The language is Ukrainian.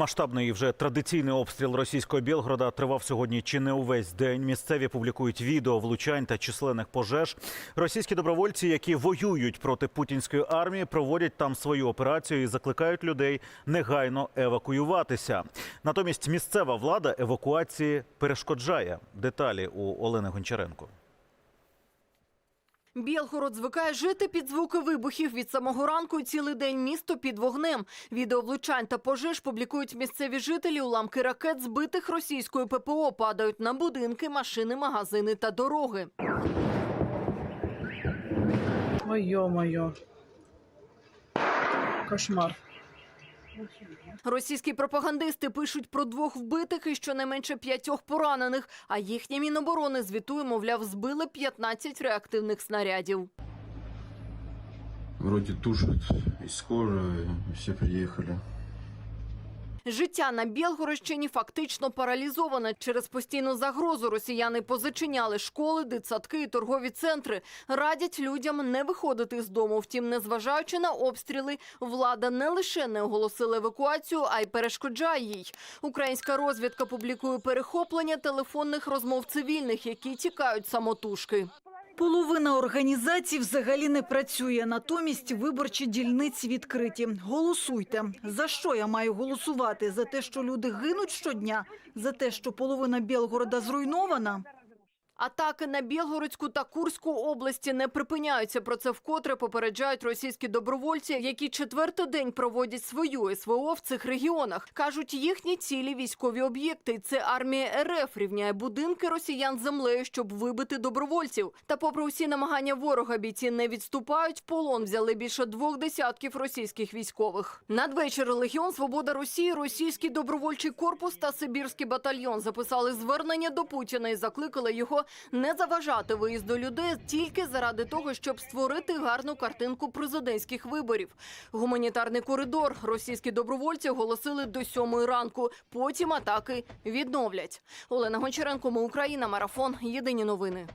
Масштабний вже традиційний обстріл російського Білгорода тривав сьогодні чи не увесь день. Місцеві публікують відео влучань та численних пожеж. Російські добровольці, які воюють проти путінської армії, проводять там свою операцію і закликають людей негайно евакуюватися. Натомість місцева влада евакуації перешкоджає. Деталі у Олени Гончаренко. Білгород звикає жити під звуки вибухів від самого ранку цілий день місто під вогнем. Відео влучань та пожеж публікують місцеві жителі. Уламки ракет, збитих російською ППО, падають на будинки, машини, магазини та дороги. Ой, ё-моё. Кошмар. Російські пропагандисти пишуть про двох вбитих і щонайменше п'ятьох поранених. А їхні міноборони звітує, мовляв, збили 15 реактивних снарядів. Вроді тушать і скоро всі приехали. Життя на Білгородщині фактично паралізоване. Через постійну загрозу росіяни позачиняли школи, дитсадки і торгові центри. Радять людям не виходити з дому. Втім, незважаючи на обстріли, влада не лише не оголосила евакуацію, а й перешкоджає їй. Українська розвідка публікує перехоплення телефонних розмов цивільних, які тікають самотужки. Половина організацій взагалі не працює, натомість виборчі дільниці відкриті. Голосуйте. За що я маю голосувати? За те, що люди гинуть щодня? За те, що половина Білгорода зруйнована? Атаки на Білгородську та Курську області не припиняються. Про це вкотре попереджають російські добровольці, які четвертий день проводять свою СВО в цих регіонах. Кажуть, їхні цілі військові об'єкти. Це армія РФ рівняє будинки росіян землею, щоб вибити добровольців. Та, попри усі намагання ворога, бійці не відступають. В полон взяли більше двох десятків російських військових. Надвечір Легіон Свобода Росії, російський добровольчий корпус та Сибірський батальйон записали звернення до Путіна і закликали його не заважати виїзду людей тільки заради того, щоб створити гарну картинку президентських виборів. Гуманітарний коридор російські добровольці оголосили до сьомої ранку. Потім атаки відновлять. Олена Гончаренко, ми Україна, марафон. Єдині новини.